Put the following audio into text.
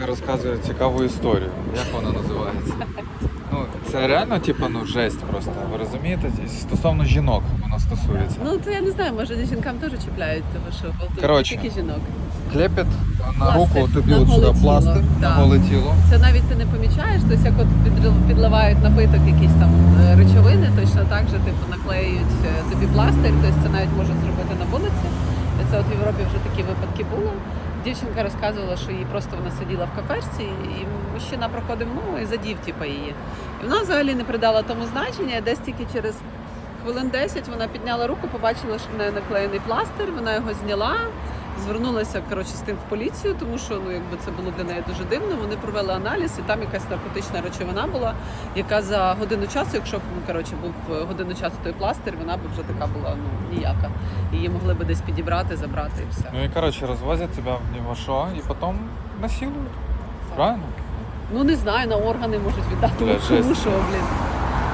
розказує цікаву історію. Як вона називається? Ну, це реально, типу, ну, жесть просто. Ви розумієте? Стосовно жінок воно стосується. Ну то я не знаю, може жінкам теж чіпляють, тому що Коротше. тільки жінок. Клепет на руку, тобі на от сюди голе тіло, пластир на голе тіло. Це навіть ти не помічаєш, тобто як от підрил- підливають напиток якісь там е, речовини, точно так же типу наклеюють е, тобі пластир, тобто це навіть можуть зробити на вулиці. Це от в Європі вже такі випадки були. Дівчинка розказувала, що їй просто вона сиділа в кафешці, і мужчина проходив ну і задів типу, її. І вона взагалі не придала тому значення. Десь тільки через хвилин 10 вона підняла руку, побачила, що в неї наклеєний пластир, вона його зняла. Звернулася коротше з тим в поліцію, тому що ну якби це було для неї дуже дивно. Вони провели аналіз, і там якась наркотична речовина була, яка за годину часу, якщо б ну, коротше був е, годину часу той пластир, вона б вже така була ну ніяка. Її могли б десь підібрати, забрати і все. Ну і коротше, розвозять тебе в нього і потім насилують. Правильно? Ну не знаю, на органи можуть віддати. Тому що, блін.